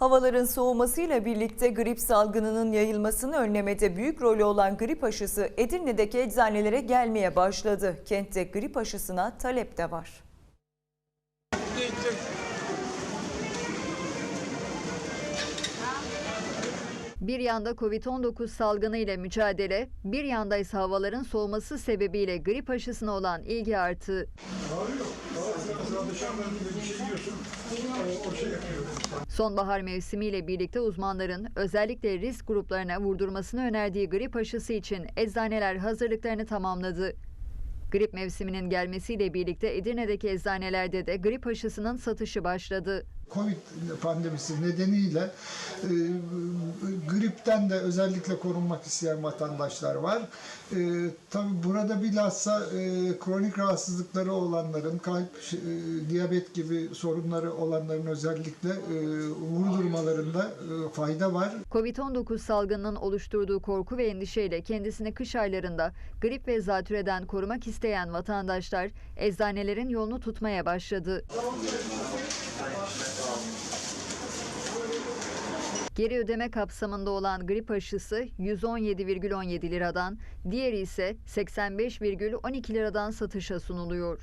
Havaların soğumasıyla birlikte grip salgınının yayılmasını önlemede büyük rolü olan grip aşısı Edirne'deki eczanelere gelmeye başladı. Kentte grip aşısına talep de var. Bir yanda Covid-19 salgını ile mücadele, bir yanda ise havaların soğuması sebebiyle grip aşısına olan ilgi arttı. Sonbahar mevsimiyle birlikte uzmanların özellikle risk gruplarına vurdurmasını önerdiği grip aşısı için eczaneler hazırlıklarını tamamladı. Grip mevsiminin gelmesiyle birlikte Edirne'deki eczanelerde de grip aşısının satışı başladı. Covid pandemisi nedeniyle e, gripten de özellikle korunmak isteyen vatandaşlar var. E, tabii burada bilhassa e, kronik rahatsızlıkları olanların, kalp, e, diyabet gibi sorunları olanların özellikle e, vurdurmalarında e, fayda var. Covid-19 salgınının oluşturduğu korku ve endişeyle kendisini kış aylarında grip ve zatürreden korumak isteyen vatandaşlar eczanelerin yolunu tutmaya başladı. Geri ödeme kapsamında olan grip aşısı 117,17 liradan, diğeri ise 85,12 liradan satışa sunuluyor.